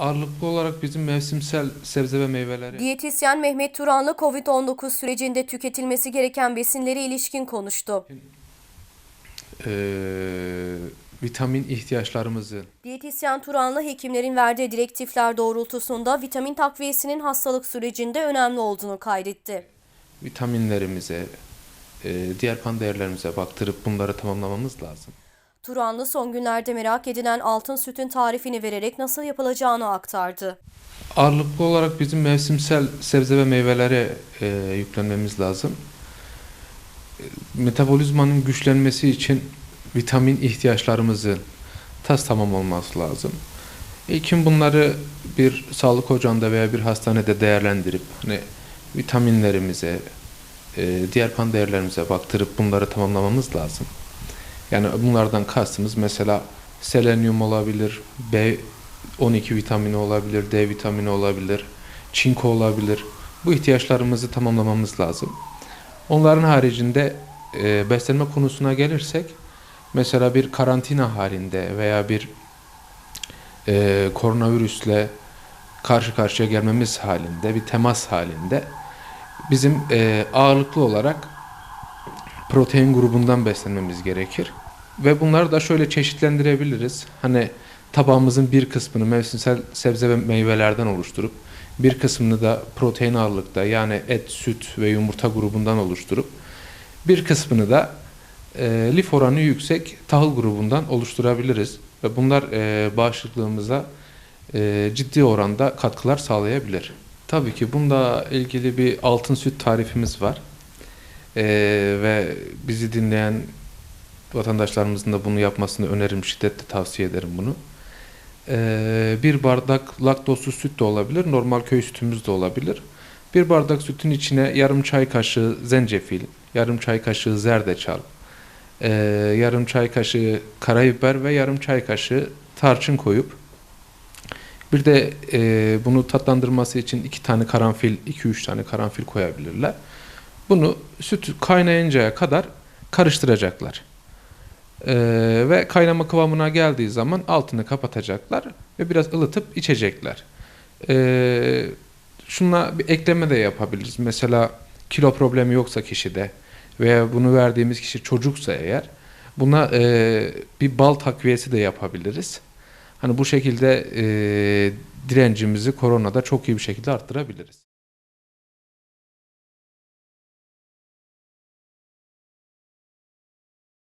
Ağırlıklı olarak bizim mevsimsel sebze ve meyveleri Diyetisyen Mehmet Turanlı COVID-19 sürecinde tüketilmesi gereken besinlere ilişkin konuştu. eee, vitamin ihtiyaçlarımızı Diyetisyen Turanlı hekimlerin verdiği direktifler doğrultusunda vitamin takviyesinin hastalık sürecinde önemli olduğunu kaydetti. vitaminlerimize, eee, diğer kan değerlerimize baktırıp bunları tamamlamamız lazım. Turanlı son günlerde merak edilen altın sütün tarifini vererek nasıl yapılacağını aktardı. Ağırlıklı olarak bizim mevsimsel sebze ve meyvelere eee, yüklenmemiz lazım. E, Metabolizmanın güçlenmesi için vitamin ihtiyaçlarımızın tas tamam olması lazım. Hekim bunları bir sağlık ocağında veya bir hastanede değerlendirip hani vitaminlerimize, eee, diğer kan değerlerimize baktırıp bunları tamamlamamız lazım. Yani bunlardan kastımız mesela selenyum olabilir, B12 vitamini olabilir, D vitamini olabilir, çinko olabilir. Bu ihtiyaçlarımızı tamamlamamız lazım. Onların haricinde e, beslenme konusuna gelirsek mesela bir karantina halinde veya bir e, koronavirüsle karşı karşıya gelmemiz halinde bir temas halinde bizim e, ağırlıklı olarak protein grubundan beslenmemiz gerekir. Ve bunları da şöyle çeşitlendirebiliriz. Hani tabağımızın bir kısmını mevsimsel sebze ve meyvelerden oluşturup bir kısmını da protein ağırlıkta yani et, süt ve yumurta grubundan oluşturup bir kısmını da e, lif oranı yüksek tahıl grubundan oluşturabiliriz. Ve bunlar e, bağışıklığımıza e, ciddi oranda katkılar sağlayabilir. Tabii ki bunda ilgili bir altın süt tarifimiz var. Ee, ve bizi dinleyen vatandaşlarımızın da bunu yapmasını öneririm, şiddetle tavsiye ederim bunu. Ee, bir bardak laktozsuz süt de olabilir, normal köy sütümüz de olabilir. Bir bardak sütün içine yarım çay kaşığı zencefil, yarım çay kaşığı zerdeçal, ee, yarım çay kaşığı karabiber ve yarım çay kaşığı tarçın koyup bir de e, bunu tatlandırması için iki tane karanfil, iki üç tane karanfil koyabilirler. Bunu süt kaynayıncaya kadar karıştıracaklar. Ee, ve kaynama kıvamına geldiği zaman altını kapatacaklar ve biraz ılıtıp içecekler. Ee, şuna bir ekleme de yapabiliriz. Mesela kilo problemi yoksa kişide veya bunu verdiğimiz kişi çocuksa eğer buna e, bir bal takviyesi de yapabiliriz. Hani bu şekilde e, direncimizi koronada çok iyi bir şekilde arttırabiliriz.